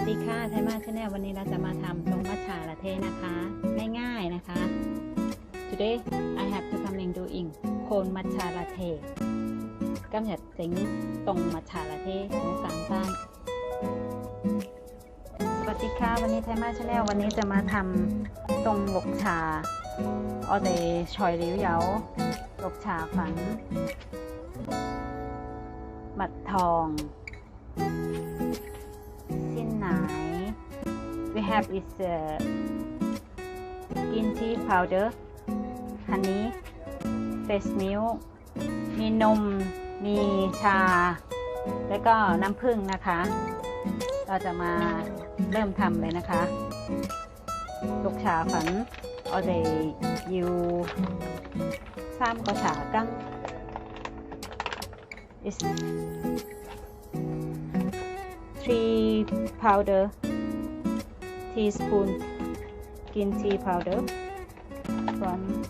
สดีค่ะไทมาชาแนลวันนี้เราจะมาทำตรงมัทฉาลาเทนะคะ ง่ายๆนะคะ today I have to coming doing โคนมัทฉาลาเทกำจัดเจ๋งตรงมัทฉาลาเทหมูกลางบ้านสวัสดีค่ะวันนี้ไทมาชาแนลวันนี้จะมาทำตรงหลกชาออเดชอยริ้วเยาหลกชาฝัน มัดทอง have is uh, green tea powder honey fresh milk มีนม มีชา แล้วก็น้ำผึ้งนะคะ เราจะมาเริ่มทำเลยนะคะลูกชาฝันเอาเดยูซ้ำก็ชากัง is three powder teaspoon green tea powder one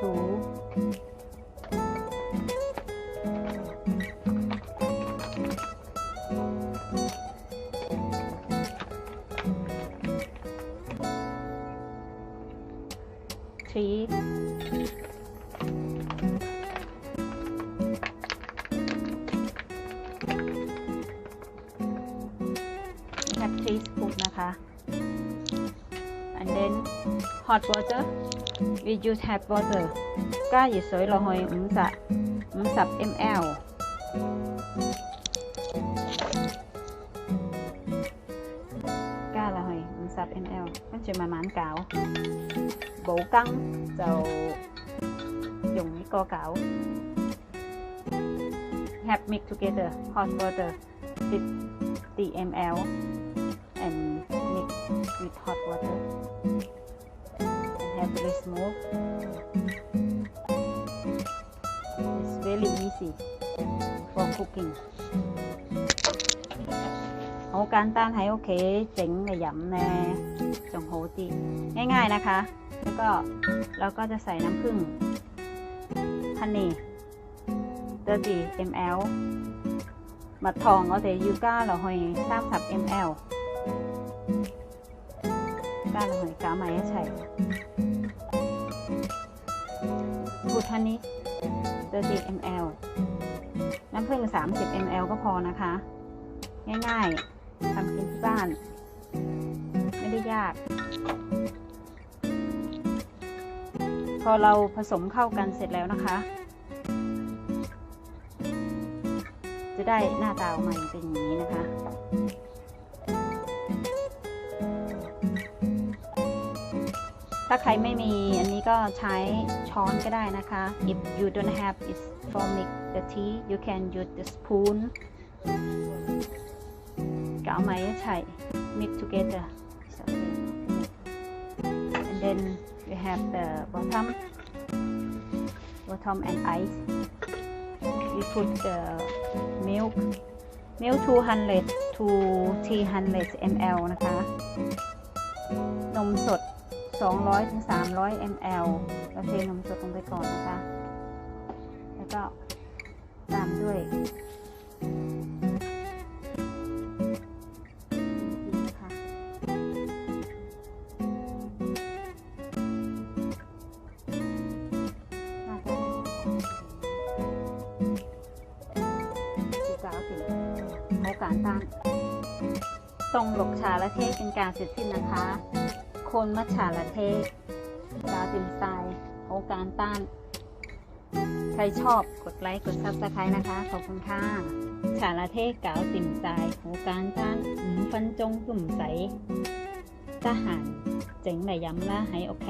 two three water and then, hot water. We use hot water. 加熱水落去五十五十 ml 加落去五十 ml 跟住慢慢攪冇羹就用呢個攪 have mix together, hot water 50 ml with hot water and have very smooth. It's very easy for cooking. 好简单喺屋企整嚟饮呢，仲好啲，ง่ายๆนะคะ แล้วก็เราก็จะใส่น้ำผึ้งฮันนี่30 ml 蜜糖我哋要加落去30 ml 5บูทานิก30 ml น้ำผึ้ง30 ml ก็พอนะคะ ง่ายๆทำกินที่บ้าน ไม่ได้ยาก พอเราผสมเข้ากันเสร็จแล้วนะคะ จะได้หน้าตาออกมาเป็นอย่างนี้นะคะ ถ้าใครไม่มีอันนี้ก็ใช้ช้อนก็ได้นะคะ if you don't have it for make the tea you can use the spoon ก็เอาไม้ใช้ mix together and then you have the bottom bottom and ice we put the milk milk 200 to 300 ml นะคะ นมสด 200ถึง300 ml เราเทนมสดลงไปก่อนนะคะ แล้วก็ตามด้วยนะคะน่าจะสีกาวสิเขาการต้านตรงหลกชาละเทศเป็นการเสร็จสิ้นนะคะ คนมัฉาละเทศดาวติมสไตล์โอการต้าน ใครชอบกดไลค์ กดซับสไครต์นะคะ ขอบคุณค่ะฉาละเทศกาวติมสไตล์โอการต้านหืมฟันจงตุ่มใสทหารเจ๋งไหลย้ำละให้โอเค